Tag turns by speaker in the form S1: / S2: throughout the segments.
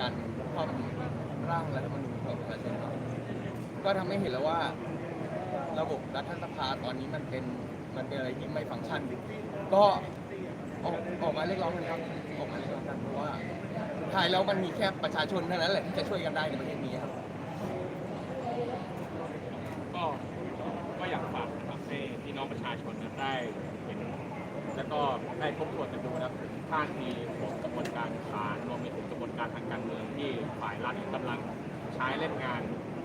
S1: การคว่ำร่างรัฐธรรมนูญของประชาชนเนาะก็ทำให้เห็นแล้วว่า ระบบรัฐสภาตอนนี้มันเป็นมันเป็นอะไรที่ไม่ฟังก์ชัน ก็ออกออกมาเรียกร้องกันครับออกมาเรียกร้องกันเพราะว่าสุดท้ายแล้วมันมีแค่ประชาชนเท่านั้นแหละที่จะช่วยกันได้ในประเทศนี้ครับ
S2: ก็ก็อยากฝากครับให้พี่น้องประชาชนนะได้เห็นแล้วก็ได้ทบทวนกันดูนะครับ ท่าทีของกระบวนการศาลรวมไปถึงกระบวนการทางการเมืองที่ฝ่ายรัฐกำลังใช้เล่นงาน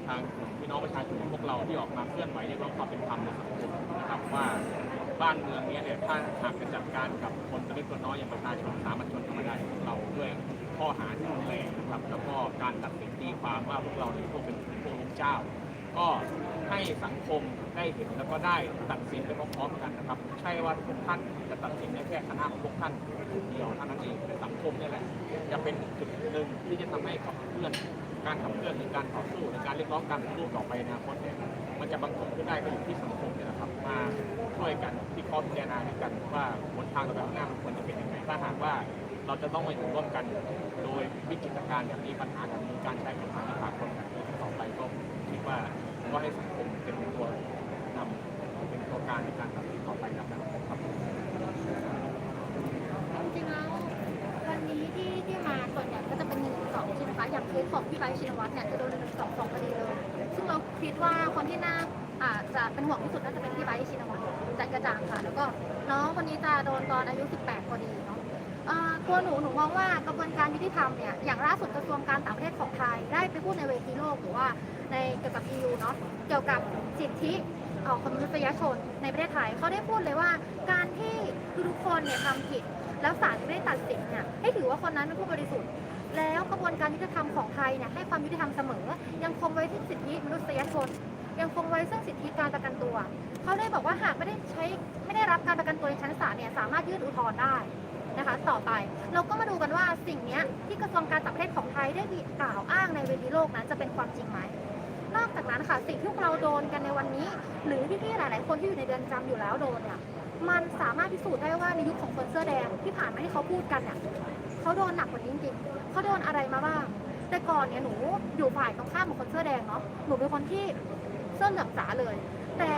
S2: ทางกลุ่มพี่น้องประชาชนพวกเราที่ออกมาเคลื่อนไหวเรียกร้องความเป็นธรรมในสังคมนะครับว่าบ้านเมืองนี้เนี่ยถ้าหากจะจัดการกับคนตัวเล็กตัวน้อยอย่างประชาชนสามัญชนธรรมดาอย่างพวกเราด้วยข้อหาที่รุนแรงนะครับแล้วก็การตัดสินตีความว่าพวกเราเนี่ยพวกเป็นพวกลูกเจ้า ก็ให้สังคมได้เห็นแล้วก็ได้ตัดสินไปพร้อมๆกันนะครับไม่ใช่ว่าทุกท่านจะตัดสินได้แค่คณะของพวกท่านเดียวเท่านั้นเองแต่สังคมนี่แหละจะเป็นจุดหนึ่งที่จะทำให้ขับเคลื่อนการขับเคลื่อนหรือการต่อสู้ในการเรียกร้องการปฏิรูปต่อไปในอนาคตเนี่ยมันจะบังคับขึ้นได้ก็อยู่ที่สังคมเนี่ยนะครับ มาช่วยกันวิเคราะห์พิจารณาด้วยกันว่าหนทางต่อไปข้างหน้ามันควรจะเป็นยังไงถ้าหากว่าเราจะต้องไปอยู่ร่วมกันโดยวิกฤตการณ์แบบนี้ปัญหาแบบนี้การใช้กฎหมายที่ผ่านคนต่อไปก็คิดว่า ก็ให้สังคมเป็นตัวนำเป็นตัวการในการตัดสินต่อไปนะครับ
S3: จริงๆแล้ววันนี้ที่ที่มาส่วนใหญ่ก็จะเป็นหนึ่งสองใช่ไหมคะอย่างเคสของพี่ไบร์ทชินวัตรเนี่ยจะโดนหนึ่งสองสองคดีเลยซึ่งเราคิดว่าคนที่น่าอาจจะเป็นห่วงที่สุดน่าจะเป็นพี่ไบร์ทชินวัตรจันกระจ่างค่ะ แล้วก็น้องคนนี้จะโดนตอนอายุ 18พอดีเนาะ เอ่อตัวหนูหนูมองว่ากระบวนการยุติธรรมเนี่ยอย่างล่าสุดกระทรวงการต่างประเทศของไทยได้ไปพูดในเวทีโลกหรือว่าในเกี่ยวกับ EU เนาะเกี่ยวกับสิทธิเอ่อคนมนุษยชนในประเทศไทยเขาได้พูดเลยว่า การที่ทุกคนเนี่ยทำผิด แล้วศาลไม่ได้ตัดสินเนี่ยให้ถือว่าคนนั้นเป็นผู้บริสุทธิ์ แล้วกระบวนการยุติธรรมของไทยเนี่ยให้ความยุติธรรมเสมอ ยังคงไว้ที่สิทธิมนุษยชน ยังคงไว้ซึ่งสิทธิการประกันตัวเขาได้บอกว่าหากไม่ได้ใช้ไม่ได้รับการประกันตัวในชั้นศาลเนี่ยสามารถยื่นอุทธรณ์ได้ นะคะ ต่อไปเราก็มาดูกันว่าสิ่งนี้ที่กระทรวงการต่างประเทศของไทยได้กล่าวอ้างในเวทีโลกนั้นจะเป็นความจริงไหมนอกจากนั้นค่ะสิ่งที่พวกเราโดนกันในวันนี้ หรือพี่ๆหลาย ๆ คนที่อยู่ในเดือนจำอยู่แล้วโดนเนี่ยมันสามารถพิสูจน์ได้ว่าในยุคของคนเสื้อแดงที่ผ่านมาที่เขาพูดกันเนี่ยเขาโดนหนักกว่านี้จริงๆเขาโดนอะไรมาบ้างแต่ก่อนเนี่ยหนูอยู่ฝ่ายตรงข้ามของคนเสื้อแดงเนาะหนูเป็นคนที่เสื้อเหลืองจ๋าเลย แต่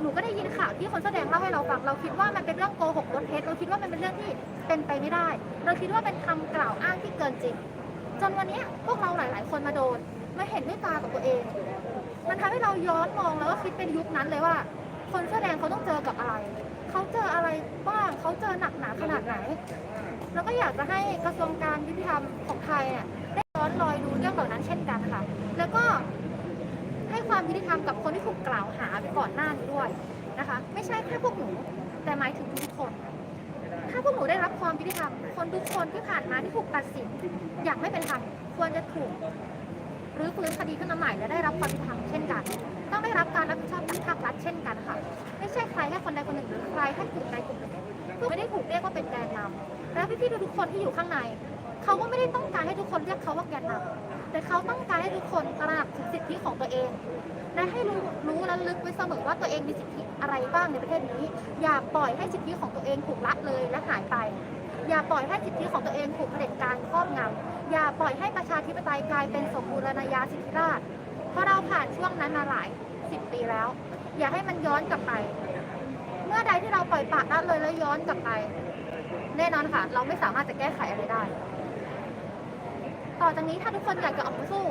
S3: หนูก็ได้ยินข่าวที่คนเสื้อแดงเล่าให้เราฟังเราคิดว่ามันเป็นเรื่องโกหกลดเท็จเราคิดว่ามันเป็นเรื่องที่เป็นไปไม่ได้ เราคิดว่าเป็นคำกล่าวอ้างที่เกินจริง จนวันนี้พวกเราหลาย ๆ คนมาโดนมาเห็นด้วยตากับตัวเอง มันทำให้เราย้อนมองแล้วก็คิดเป็นยุคนั้นเลยว่า คนเสื้อแดงเขาต้องเจอกับอะไร เขาเจออะไรบ้างเขาเจอหนักหนาขนาดไหน แล้วก็อยากจะให้กระทรวงการยุติธรรมของไทยเนี่ยได้ย้อนรอยดูเรื่องเหล่านั้นเช่นกันค่ะ แล้วก็ ให้ความยุติธรรมกับคนที่ถูกกล่าวหาไปก่อนหน้านี้ด้วยนะคะ ไม่ใช่แค่พวกหนูแต่หมายถึงทุกคน ถ้าพวกหนูได้รับความยุติธรรมคนทุกคนที่ผ่านมาที่ถูกตัดสินอย่างไม่เป็นธรรมควรจะถูกหรือฟื้นคดีขึ้นมาใหม่และได้รับความยุติธรรมเช่นกัน ต้องได้รับการรับผิดชอบจากภาครัฐเช่นกันค่ะ ไม่ใช่ใครแค่คนใดคนหนึ่งหรือใครแค่กลุ่มใดกลุ่มหนึ่งคือไม่ได้ถูกเรียกว่าเป็นแกนนำและพี่ๆทุกคนที่อยู่ข้างใน เขาก็ไม่ได้ต้องการให้ทุกคนเรียกเขาว่าแกนนำ แต่เขาต้องการให้ทุกคนตระหนักถึงสิทธิของตัวเอง และให้รู้รู้และลึกไว้เสมอว่าตัวเองมีสิทธิอะไรบ้างในประเทศนี้ อย่าปล่อยให้สิทธิของตัวเองถูกละเลยและหายไป อย่าปล่อยให้สิทธิของตัวเองถูกเผด็จการครอบงำอย่าปล่อยให้ประชาธิปไตยกลายเป็นสมบูรณาญาสิทธิราชเพราะเราผ่านช่วงนั้นมาหลายสิบปีแล้ว อย่าให้มันย้อนกลับไป เมื่อใดที่เราปล่อยปละละเลยแล้วย้อนกลับไป แน่นอนค่ะ เราไม่สามารถจะแก้ไขอะไรได้ ต่อจากนี้ถ้าทุกคนอยากจะออกมาสู้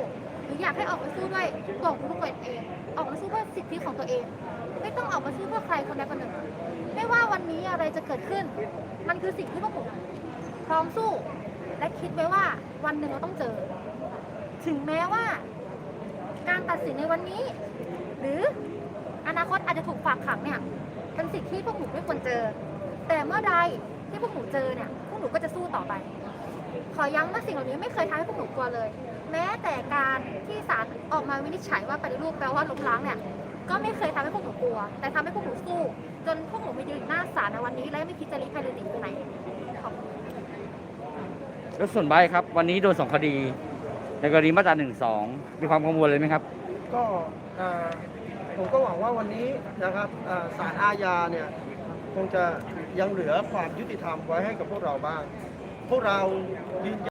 S3: หรืออยากให้ออกมาสู้ด้วยตัวของทุกคเอง ออกมาสู้เพื่อสิทธิของตัวเอง ไม่ต้องออกมาสู้เพื่อใครคนใดคนหนึ่ง ไม่ว่าวันนี้อะไรจะเกิดขึ้น มันคือสิ่งที่พวกผมพร้อมสู้ และคิดไว้ว่าวันหนึ่งเราต้องเจอ ถึงแม้ว่า การตัดสินในวันนี้ หรืออนาคตอาจจะถูกฝากขังเนี่ยเป็นสิ่งที่พวกหนูไม่ควรเจอ แต่เมื่อใดที่พวกหนูเจอเนี่ยพวกหนูก็จะสู้ต่อไป ขอย้ำว่าสิ่งเหล่านี้ไม่เคยทำให้พวกหนูกลัวเลย แม้แต่การที่ศาลออกมาวินิจฉัยว่าปฏิรูปแปลว่าล้มล้างเนี่ยก็ไม่เคยทำให้พวกหนูกลัว แต่ทำให้พวกหนูสู้ จนพวกหนูมายืนหน้าศาลในวันนี้ และไม่คิดจะหลีกใครหรือหนีไปไหนขอบคุณ
S4: แล้วส่วนใบร์ทครับ วันนี้โดนสองคดี ในกรณีมาตราหนึ่งสองมีความกังวลเลยไหมครับ
S5: ก็เอ่อผมก็หวังว่าวันนี้นะครับเอ่อศาลอาญาเนี่ยคงจะยังเหลือความยุติธรรมไว้ให้กับพวกเราบ้าง พ